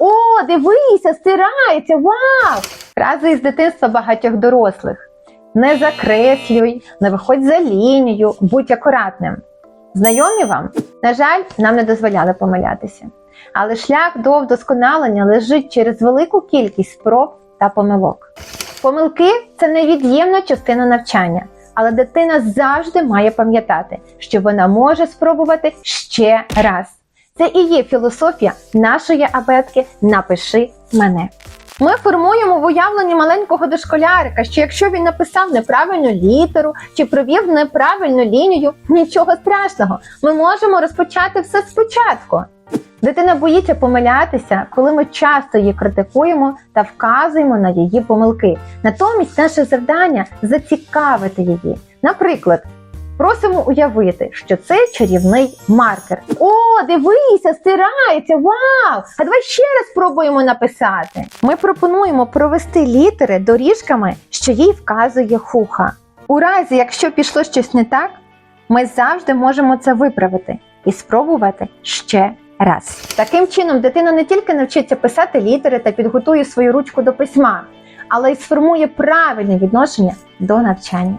О, дивися, стирається! Вау! Фрази із дитинства багатьох дорослих. Не закреслюй, не виходь за лінію, будь акуратним. Знайомі вам? На жаль, нам не дозволяли помилятися. Але шлях до вдосконалення лежить через велику кількість спроб та помилок. Помилки це невід'ємна частина навчання, але дитина завжди має пам'ятати, що вона може спробувати ще раз. Це і є філософія нашої абетки Напиши мене. Ми формуємо в уявленні маленького дошколярика, що якщо він написав неправильну літеру чи провів неправильну лінію, нічого страшного. Ми можемо розпочати все спочатку. Дитина боїться помилятися, коли ми часто її критикуємо та вказуємо на її помилки. Натомість наше завдання зацікавити її. Наприклад, просимо уявити, що це чарівний маркер. О, дивися, стирається! Вау! А давай ще раз спробуємо написати. Ми пропонуємо провести літери доріжками, що їй вказує хуха. У разі, якщо пішло щось не так, ми завжди можемо це виправити і спробувати ще раз. Таким чином, дитина не тільки навчиться писати літери та підготує свою ручку до письма, але й сформує правильне відношення до навчання.